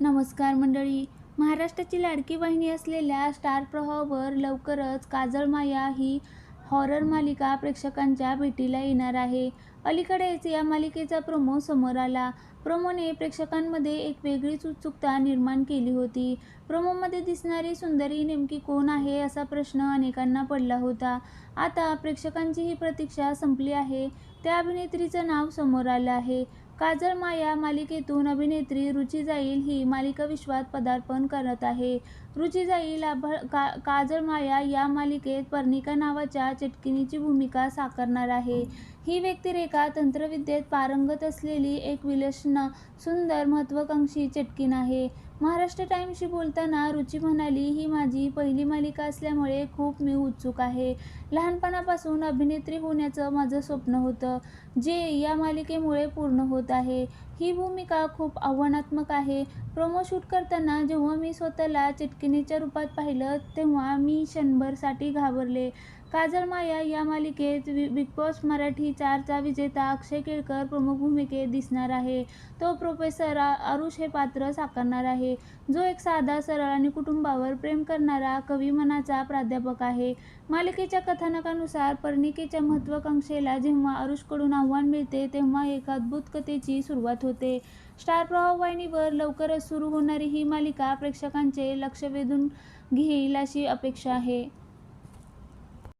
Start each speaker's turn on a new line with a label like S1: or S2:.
S1: नमस्कार मंडळी. महाराष्ट्राची लाडकी वाहिनी असलेल्या स्टार प्रवाहावर लवकरच काजळ माया ही हॉरर मालिका प्रेक्षकांच्या भेटीला येणार आहे. अलीकडेच या मालिकेचा प्रोमो समोर आला. प्रोमोने प्रेक्षकांमध्ये एक वेगळीच उत्सुकता निर्माण केली होती. प्रोमोमध्ये दिसणारी सुंदरी नेमकी कोण आहे असा प्रश्न अनेकांना पडला होता. आता प्रेक्षकांची ही प्रतीक्षा संपली आहे. त्या अभिनेत्रीचं नाव समोर आलं आहे. काजळ माया मालिकेतून अभिनेत्री रुची जाईल ही मालिका विश्वात पदार्पण करत आहे. रुची जाईल अभ का काजळ माया या मालिकेत पर्णिका नावाच्या चटकिनीची भूमिका साकारणार आहे. ही व्यक्तिरेखा तंत्रविद्येत पारंगत असलेली एक विलक्षण सुंदर महत्त्वाकांक्षी चटकीन आहे. महाराष्ट्र टाईमशी बोलताना रुची म्हणाली ही माझी पहिली मालिका असल्यामुळे खूप मी उत्सुक आहे. लहानपणापासून अभिनेत्री होण्याचं माझं स्वप्न होतं जे या मालिकेमुळे पूर्ण होत आहे. ही भूमिका खूप आव्हानात्मक आहे. प्रोमो शूट करताना जेव्हा मी स्वतःला चिटकिनीच्या रूपात पाहिलं तेव्हा मी क्षणभरसाठी घाबरले. काजल माया या मालिकेत वि बिग बॉस मराठी चारचा विजेता अक्षय केळकर प्रमुख भूमिकेत दिसणार आहे. तो प्रोफेसर आरुष हे पात्र साकारणार आहे. जो एक साधा सरळ आणि कुटुंबावर प्रेम करणारा कवी मनाचा प्राध्यापक आहे. मालिकेच्या कथानकानुसार पर्णिकेच्या महत्त्वाकांक्षेला जेव्हा आरुषकडून आव्हान मिळते तेव्हा एक अद्भुत कथेची सुरुवात होते. स्टार प्रवाह वाहिनीवर लवकरच सुरू होणारी ही मालिका प्रेक्षकांचे लक्ष वेधून घेईल अशी अपेक्षा आहे.